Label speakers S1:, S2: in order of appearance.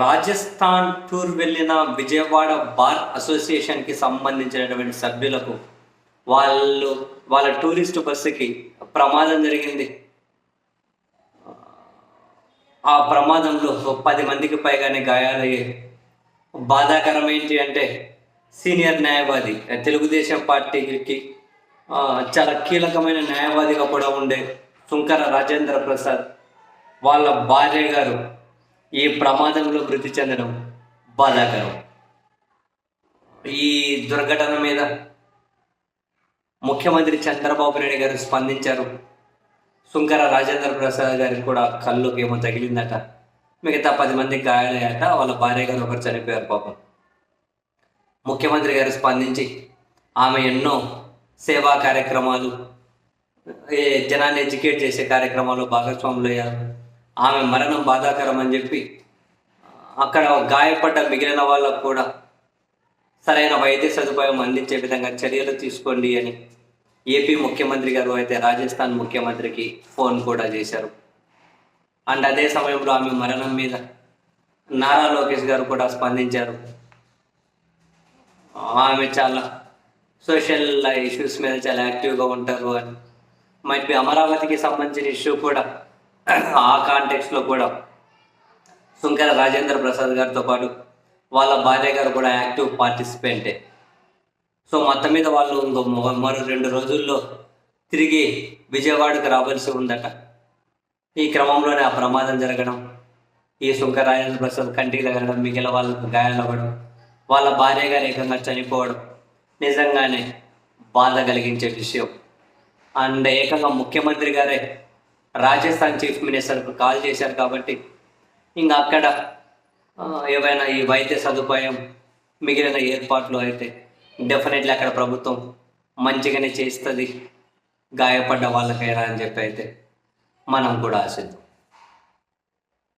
S1: Rajasthan tour వెళ్ళిన Vijayawada bar అసోసియేషన్కి సంబంధించినటువంటి సభ్యులకు వాళ్ళు వాళ్ళ టూరిస్ట్ బస్సుకి ప్రమాదం జరిగింది. ఆ ప్రమాదంలో పది మందికి పైగానే గాయాలయ్యాయి బాధాకరం ఏంటి అంటే సీనియర్ న్యాయవాది తెలుగుదేశం పార్టీకి చాలా కీలకమైన న్యాయవాదిగా కూడా ఉండే సుంకర రాజేంద్ర ప్రసాద్ వాళ్ళ భార్య గారు ఈ ప్రమాదంలో మృతి చెందడం బాధాకరం. ఈ దుర్ఘటన మీద ముఖ్యమంత్రి చంద్రబాబు నాయుడు గారు స్పందించారు. సుంకర రాజేంద్ర ప్రసాద్ గారికి కూడా కళ్ళుకి ఏమో తగిలిందట. మిగతా పది మంది గాయాలయ్యాట. వాళ్ళ భార్య గారు ఒకరు చనిపోయారు పాపం. ముఖ్యమంత్రి గారు స్పందించి ఆమె ఎన్నో సేవా కార్యక్రమాలు ఏ జనాన్ని ఎడ్యుకేట్ చేసే కార్యక్రమాల్లో భాగస్వాములు అయ్యారు ఆమె మరణం బాధాకరం అని చెప్పి అక్కడ గాయపడ్డ మిగిలిన వాళ్ళకు కూడా సరైన వైద్య సదుపాయం అందించే విధంగా చర్యలు తీసుకోండి అని ఏపీ ముఖ్యమంత్రి గారు అయితే రాజస్థాన్ ముఖ్యమంత్రికి ఫోన్ కూడా చేశారు. అండ్ అదే సమయంలో ఆమె మరణం మీద నారా లోకేష్ గారు కూడా స్పందించారు. ఆమె చాలా సోషల్ ఇష్యూస్ మీద చాలా యాక్టివ్గా ఉంటారు అని. మైట్ బి అమరావతికి సంబంధించిన ఇష్యూ కూడా ఆ కాంటెక్స్లో కూడా సుంకర రాజేంద్ర ప్రసాద్ గారితో పాటు వాళ్ళ భార్య గారు కూడా యాక్టివ్ పార్టిసిపెంటే సో మొత్తం మీద వాళ్ళు ఇంకో మరో రెండు రోజుల్లో తిరిగి విజయవాడకు రావాల్సి ఉందట. ఈ క్రమంలోనే ఆ ప్రమాదం జరగడం ఈ సుంకర రాజేంద్ర ప్రసాద్ కంటికి తగలడం మిగిలిన వాళ్ళకు గాయాలవ్వడం వాళ్ళ భార్య గారు ఏకంగా చనిపోవడం నిజంగానే బాధ కలిగించే విషయం. అండ్ ఏకంగా ముఖ్యమంత్రి గారే రాజస్థాన్ చీఫ్ మినిస్టర్కు కాల్ చేశారు కాబట్టి ఇంకా అక్కడ ఏవైనా ఈ వైద్య సదుపాయం మిగిలిన ఏర్పాట్లు అయితే డెఫినెట్లీ అక్కడ ప్రభుత్వం మంచిగానే చేస్తుంది గాయపడ్డ వాళ్ళకైనా అని చెప్పి అయితే మనం కూడా ఆశిద్దాం.